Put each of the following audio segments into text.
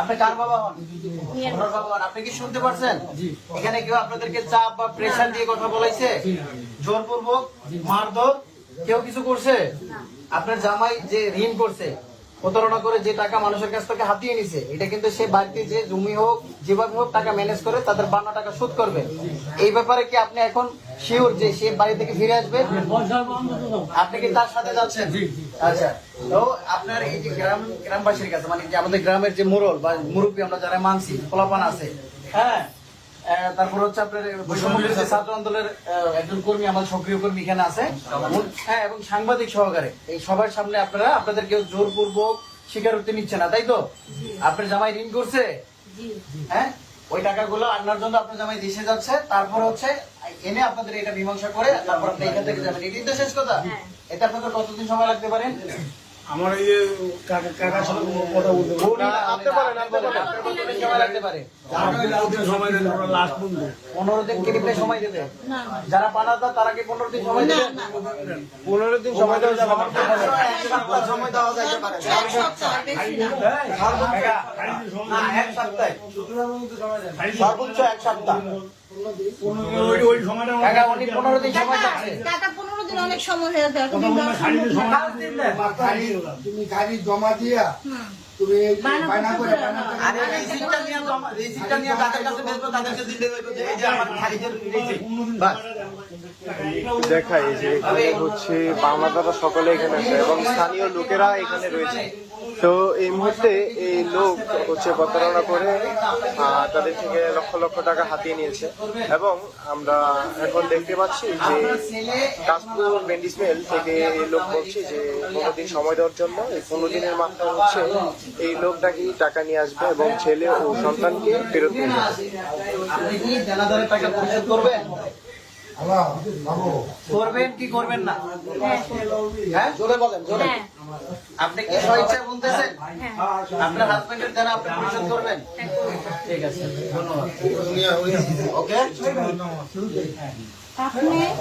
আপনি কার বাবা হন? ওনার বাবা হন। আপনি কি শুনতে পারছেন? এখানে কেউ আপনাদেরকে চাপ বা প্রেশার দিয়ে কথা বলাইছে? জোরপূর্বক মারধর কেউ কিছু করছে? আপনার জামাই যে ঋণ করছে প্রতারণা করে যে টাকা মানুষের কাছ থেকে হাতিয়ে নিছে এটা কিন্তু সে বাড়িতে যে জমি হোক যেভাবে হোক টাকা ম্যানেজ করে তাদের বান্ন টাকা শোধ করবে। এই ব্যাপারে কি আপনি এখন শিওর যে সে বাড়ি থেকে ফিরে আসবে? আপনি কি তার সাথে যাচ্ছেন? আচ্ছা তো আপনার এই যে গ্রাম গ্রামবাসীর কাছে মানে যে আমাদের গ্রামের যে মোড়ল বা মুরব্বী আমরা যারা মানছি ফলাপান আছে হ্যাঁ। তারপর হচ্ছে আপনার ছাত্র আন্দোলনের একজন কর্মী আমাদের সক্রিয় কর্মী এখানে আছে। হ্যাঁ এবং সাংবাদিক সহকারে। এই সবার সামনে আপনারা আপনাদের কেউ জোরপূর্বক স্বীকারোক্তি নিচ্ছে না তাই তো? আপনার জামাই ঋণ করছে? হ্যাঁ? ওই টাকাগুলো আনার জন্য আপনার জামাই দেশে যাচ্ছে তারপর হচ্ছে এনে আপনাদের এটা মীমাংসা করে তারপর আপনি এখান থেকে যাবেন। এটাই তো শেষ কথা। এতে আপনাদের কতদিন সময় লাগতে পারেন আমার এই কাকা কাকার সাথে কথা বলতে সময় লাস্ট পর্যন্ত পনেরো দিন কি রিপ্লাই সময় দেবে। যারা পানাদা তারা কি পনেরো দিন সময় দেবে? পনেরো দিন সময় দেওয়া যাবে আমার সময় সর্বোচ্চ এক সপ্তাহ। আমার- পনেরো দিন সময় দিন অনেক সময় হয়ে যায় তুমি গাড়ি জমা দিয়া তুমি এই যে বায়না বাংলা দাদা করে? বায়না করে। রিসিপ্টটা নিয়ে জমা- রিসিপ্টটা নিয়ে তাদের কাছে বেচবো, তাদেরকে দিতে হইবে যে এই যে আমার খারিজের রিসিপ্ট। বাস। দেখাই যে এখানে হচ্ছে বাংলাদারা সকলে এখানে আছে এবং স্থানীয় লোকেরা এখানে রয়েছে। তো এই মুহূর্তে এই লোক হচ্ছে প্রতারণা করে তাদের থেকে লক্ষ লক্ষ টাকা হাতিয়ে নিয়েছে। এবং আমরা এখন দেখতে পাচ্ছি যে কাশপুর মেন্ডিসমেল থেকে এই লোক বলছে যে পনেরো দিন সময় দেওয়ার জন্য, এই পনেরো দিনের মাথায় হচ্ছে এই লোকটাকে টাকা নিয়ে আসবে এবং ছেলে ও সন্তানকে ফেরত নিয়ে যাবে। করবেন কি করবেন না? হ্যাঁ। জোরে বলেন জোরে। হ্যাঁ। আপনি কি স্বেচ্ছায় বলতেছেন? হ্যাঁ। আপনার হাজবেন্ডের দেনা আপনি পরিশোধ করবেন? ঠিক আছে ধন্যবাদ। ওকে?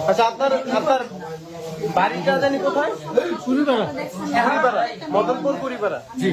আচ্ছা আপনার আপনার বাড়িটা জানি কোথায়? কুড়িপাড়া কুড়িপাড়া মদনপুর কুড়িপাড়া জি।